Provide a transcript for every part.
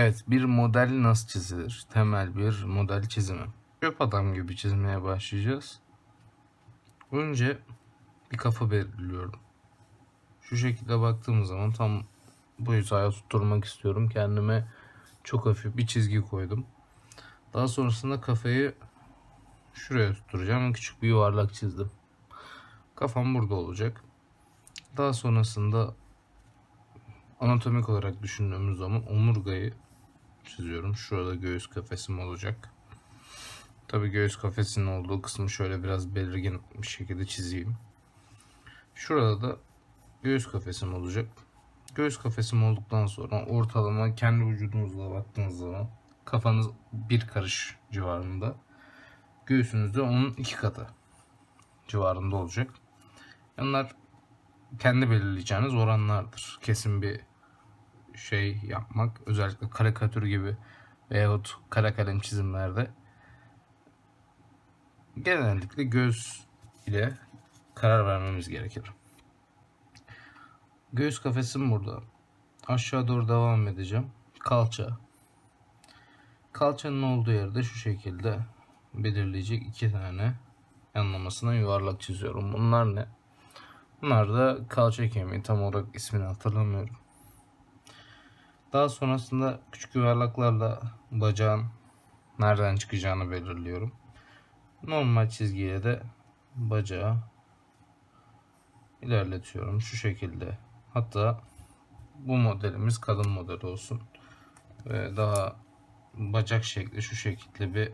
Evet, bir model nasıl çizilir? Temel bir model çizimi. Çöp adam gibi çizmeye başlayacağız. Önce bir kafa belirliyorum. Şu şekilde baktığım zaman tam bu hizaya tutturmak istiyorum. Kendime çok hafif bir çizgi koydum. Daha sonrasında kafayı şuraya tutturacağım. Küçük bir yuvarlak çizdim. Kafam burada olacak. Daha sonrasında anatomik olarak düşündüğümüz zaman omurgayı çiziyorum. Şurada göğüs kafesim olacak. Tabii göğüs kafesinin olduğu kısmı şöyle biraz belirgin bir şekilde çizeyim. Şurada da göğüs kafesim olacak. Göğüs kafesim olduktan sonra ortalama kendi vücudunuzla baktığınız zaman kafanız bir karış civarında. Göğsünüz de onun iki katı civarında olacak. Bunlar kendi belirleyeceğiniz oranlardır. Kesin bir şey yapmak özellikle karikatür gibi veyahut kara kalem çizimlerde genellikle göz ile karar vermemiz gerekir. Göğüs kafesim burada. Aşağı doğru devam edeceğim. Kalça. Kalçanın olduğu yerde şu şekilde belirleyecek iki tane yanlamasına yuvarlak çiziyorum. Bunlar ne? Bunlar da kalça kemiği. Tam olarak ismini hatırlamıyorum. Daha sonrasında küçük yuvarlaklarla bacağın nereden çıkacağını belirliyorum. Normal çizgiyle de bacağı ilerletiyorum şu şekilde. Hatta bu modelimiz kadın modeli olsun. Ve daha bacak şekli şu şekilde bir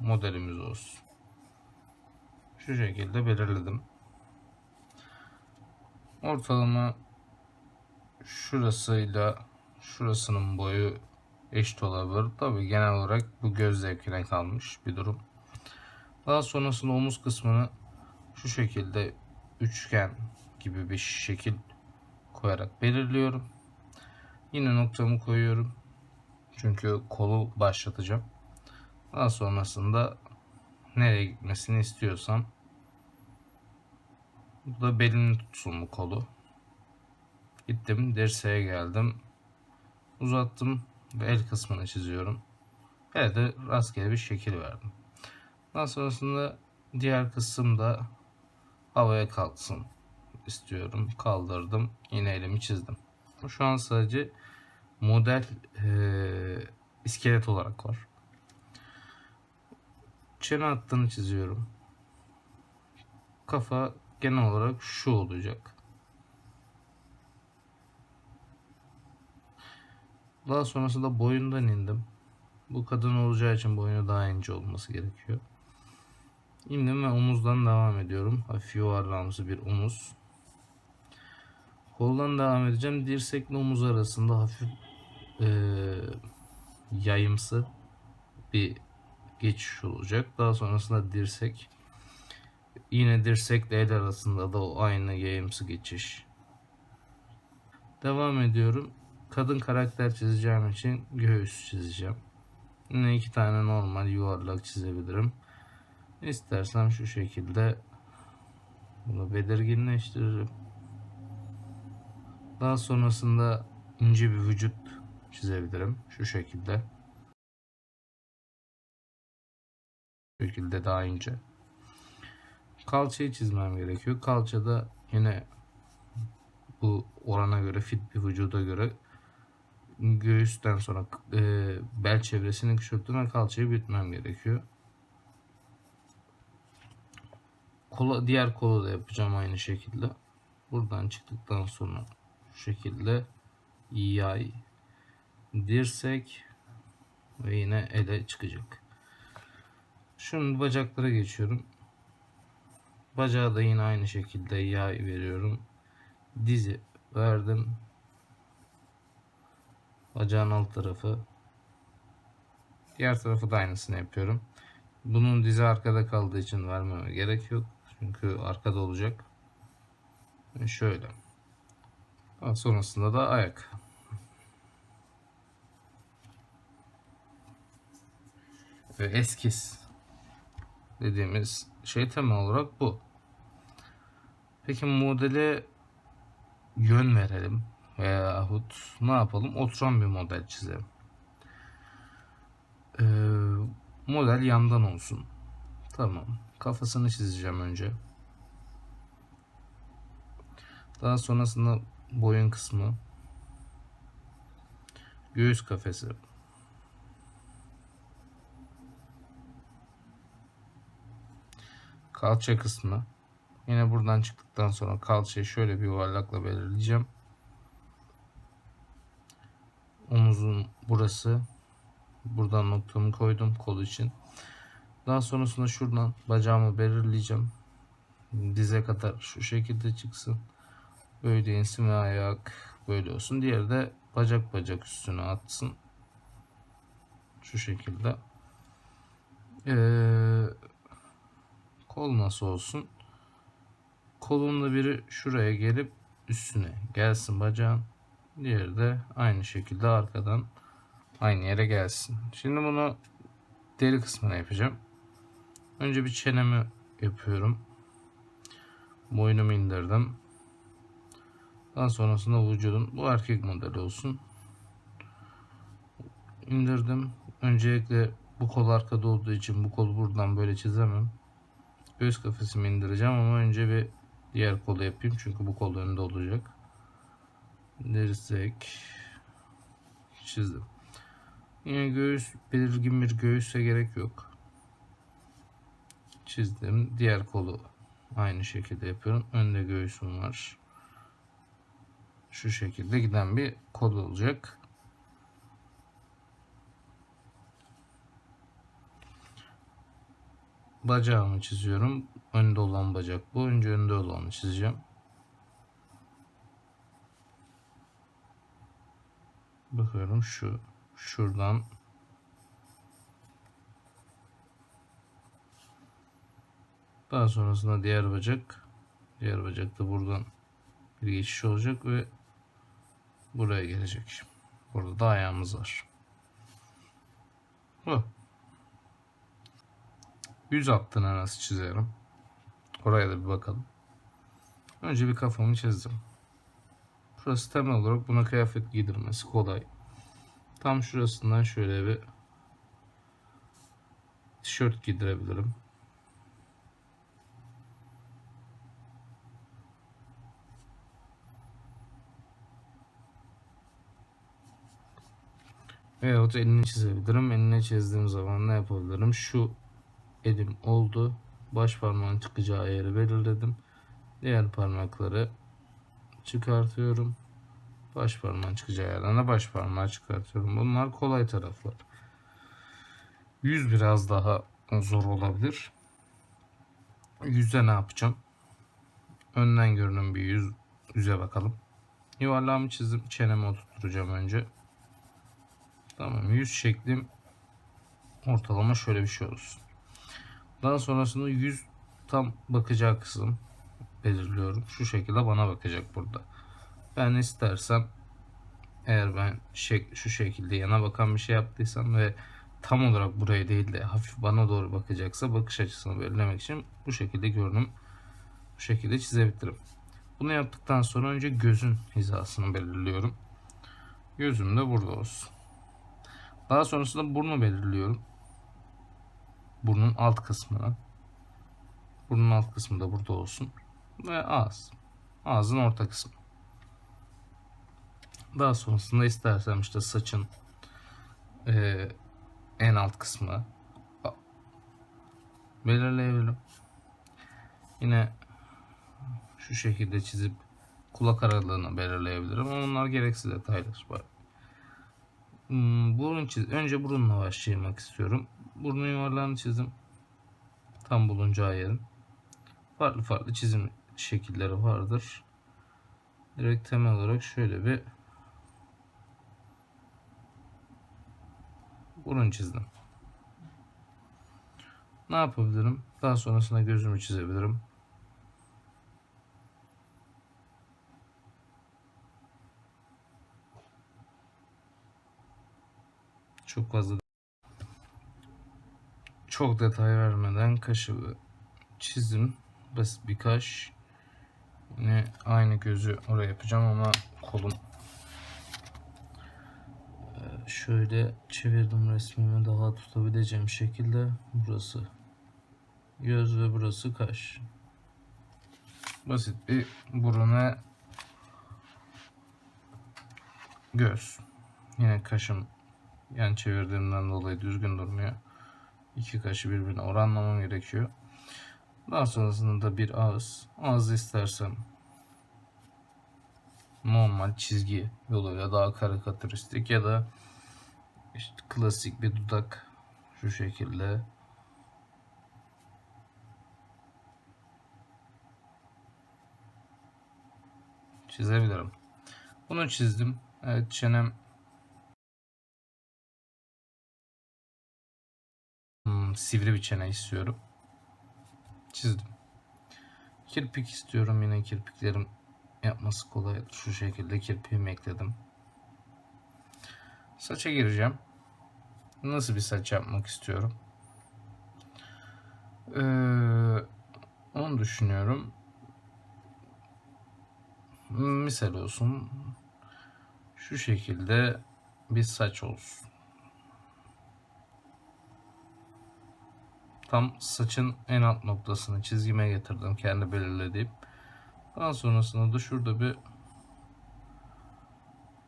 modelimiz olsun. Şu şekilde belirledim. Ortalama şurasıyla şurasının boyu eşit olabilir. Tabi genel olarak bu göz zevkine kalmış bir durum. Daha sonrasında omuz kısmını şu şekilde üçgen gibi bir şekil koyarak belirliyorum. Yine noktamı koyuyorum. Çünkü kolu başlatacağım. Daha sonrasında nereye gitmesini istiyorsam bu da belini tutsun bu kolu. Gittim dirseğe geldim. Uzattım ve el kısmını çiziyorum. Böyle de rastgele bir şekil verdim. Daha sonrasında diğer kısımda havaya kalksın istiyorum. Kaldırdım. Yine elimi çizdim. Şu an sadece model e, iskelet olarak var. Çene hattını çiziyorum. Kafa genel olarak şu olacak. Daha sonrasında boyundan indim. Bu kadın olacağı için boynu daha ince olması gerekiyor. İndim ve omuzdan devam ediyorum. Hafif yuvarlağımsı bir omuz. Koldan devam edeceğim. Dirsekle omuz arasında hafif e, yayımsı bir geçiş olacak. Daha sonrasında dirsek. Yine dirsekle el arasında da o aynı yayımsı geçiş. Devam ediyorum. Kadın karakter çizeceğim için göğüs çizeceğim. Yine iki tane normal yuvarlak çizebilirim. İstersem şu şekilde bunu belirginleştiririm. Daha sonrasında ince bir vücut çizebilirim. Şu şekilde. Şu şekilde daha ince. Kalçayı çizmem gerekiyor. Kalçada yine bu orana göre fit bir vücuda göre göğüsten sonra e, bel çevresini küçülttüm ve kalçayı büyütmem gerekiyor. Kola, diğer kolu da yapacağım aynı şekilde. Buradan çıktıktan sonra şu şekilde yay, dirsek ve yine ele çıkacak. Şimdi bacaklara geçiyorum. Bacağı da yine aynı şekilde yay veriyorum. Dizi verdim. Bacağın alt tarafı. Diğer tarafı da aynısını yapıyorum. Bunun dizi arkada kaldığı için vermeme gerek yok. Çünkü arkada olacak. Şöyle. Sonrasında da ayak. Ve eskiz dediğimiz şey temel olarak bu. Peki modele yön verelim. Veyahut ne yapalım? Oturan bir model çizelim. Ee, model yandan olsun. Tamam. Kafasını çizeceğim önce. Daha sonrasında boyun kısmı. Göğüs kafesi. Kalça kısmı. Yine buradan çıktıktan sonra kalçayı şöyle bir yuvarlakla belirleyeceğim. Omuzun burası. Buradan noktamı koydum kol için. Daha sonrasında şuradan bacağımı belirleyeceğim. Dize kadar şu şekilde çıksın. Böyle insin ve ayak böyle olsun. Diğeri de bacak bacak üstüne atsın. Şu şekilde. Ee, kol nasıl olsun? Kolun da biri şuraya gelip üstüne gelsin bacağın. Diğeri de aynı şekilde arkadan aynı yere gelsin. Şimdi bunu deri kısmına yapacağım. Önce bir çenemi yapıyorum. Boynumu indirdim. Daha sonrasında vücudum bu erkek modeli olsun. İndirdim. Öncelikle bu kol arkada olduğu için bu kolu buradan böyle çizemem. Göğüs kafesimi indireceğim ama önce bir diğer kolu yapayım çünkü bu kol önde olacak. Dirsek çizdim. Yine göğüs belirgin bir göğüse gerek yok. Çizdim. Diğer kolu aynı şekilde yapıyorum. Önde göğsüm var. Şu şekilde giden bir kol olacak. Bacağımı çiziyorum. Önde olan bacak bu. Önce önde olanı çizeceğim. Bakıyorum şu şuradan daha sonrasında diğer bacak diğer bacak da buradan bir geçiş olacak ve buraya gelecek. Burada da ayağımız var. Bu. Yüz hattını nasıl çizerim? Oraya da bir bakalım. Önce bir kafamı çizdim. Burası temel olarak buna kıyafet giydirmesi kolay. Tam şurasından şöyle bir tişört giydirebilirim. Veyahut elini çizebilirim. Elini çizdiğim zaman ne yapabilirim? Şu elim oldu. Baş parmağın çıkacağı yeri belirledim. Diğer parmakları çıkartıyorum. Baş parmağın çıkacağı yerden de baş parmağı çıkartıyorum. Bunlar kolay taraflar. Yüz biraz daha zor olabilir. Yüzde ne yapacağım? Önden görünüm bir yüz, yüze bakalım. Yuvarlağımı çizdim. Çenemi oturtacağım önce. Tamam. Yüz şeklim ortalama şöyle bir şey olsun. Daha sonrasında yüz tam bakacağı kısım belirliyorum. Şu şekilde bana bakacak burada. Ben istersem eğer ben şek şu şekilde yana bakan bir şey yaptıysam ve tam olarak buraya değil de hafif bana doğru bakacaksa bakış açısını belirlemek için bu şekilde görünüm bu şekilde çizebilirim. Bunu yaptıktan sonra önce gözün hizasını belirliyorum. Gözüm de burada olsun. Daha sonrasında burnu belirliyorum. Burnun alt kısmına. Burnun alt kısmı da burada olsun. Ve ağız. Ağzın orta kısmı. Daha sonrasında istersem işte saçın e, en alt kısmı belirleyebilirim. Yine şu şekilde çizip kulak aralığını belirleyebilirim. Ama bunlar gereksiz detaylar. Hmm, burun çiz. Önce burunla başlamak istiyorum. Burnu yuvarlağını çizdim. Tam bulunacağı yerin. Farklı farklı çizim şekilleri vardır. Direkt temel olarak şöyle bir burun çizdim. Ne yapabilirim? Daha sonrasında gözümü çizebilirim. Çok fazla çok detay vermeden kaşı çizdim. Basit bir kaş. Yine aynı gözü oraya yapacağım ama kolum Şöyle çevirdim resmimi daha tutabileceğim şekilde. Burası göz ve burası kaş. Basit bir burun ve göz. Yine kaşım yan çevirdiğimden dolayı düzgün durmuyor. İki kaşı birbirine oranlamam gerekiyor. Daha sonrasında da bir ağız. Ağzı istersem normal çizgi yoluyla daha karikatüristik ya da işte klasik bir dudak şu şekilde çizebilirim. Bunu çizdim. Evet çenem sivri bir çene istiyorum. Çizdim. Kirpik istiyorum. Yine kirpiklerim yapması kolay. Şu şekilde kirpiğimi ekledim. Saça gireceğim. Nasıl bir saç yapmak istiyorum? Ee, onu düşünüyorum. Misal olsun. Şu şekilde bir saç olsun. Tam saçın en alt noktasını çizgime getirdim kendi belirlediğim. Daha sonrasında da şurada bir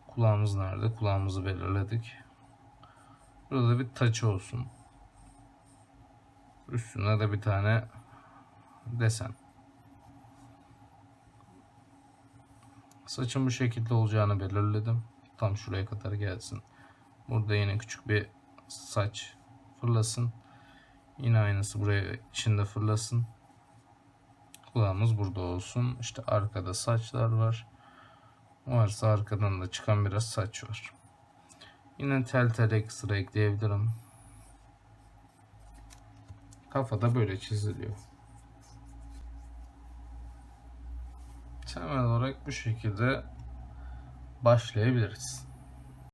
kulağımız nerede? Kulağımızı belirledik. Burada bir taç olsun. Üstüne de bir tane desen. Saçın bu şekilde olacağını belirledim. Tam şuraya kadar gelsin. Burada yine küçük bir saç fırlasın. Yine aynısı buraya içinde fırlasın. Kulağımız burada olsun. İşte arkada saçlar var. Varsa arkadan da çıkan biraz saç var. Yine tel tel ekstra ekleyebilirim. Kafada böyle çiziliyor. Temel olarak bu şekilde başlayabiliriz.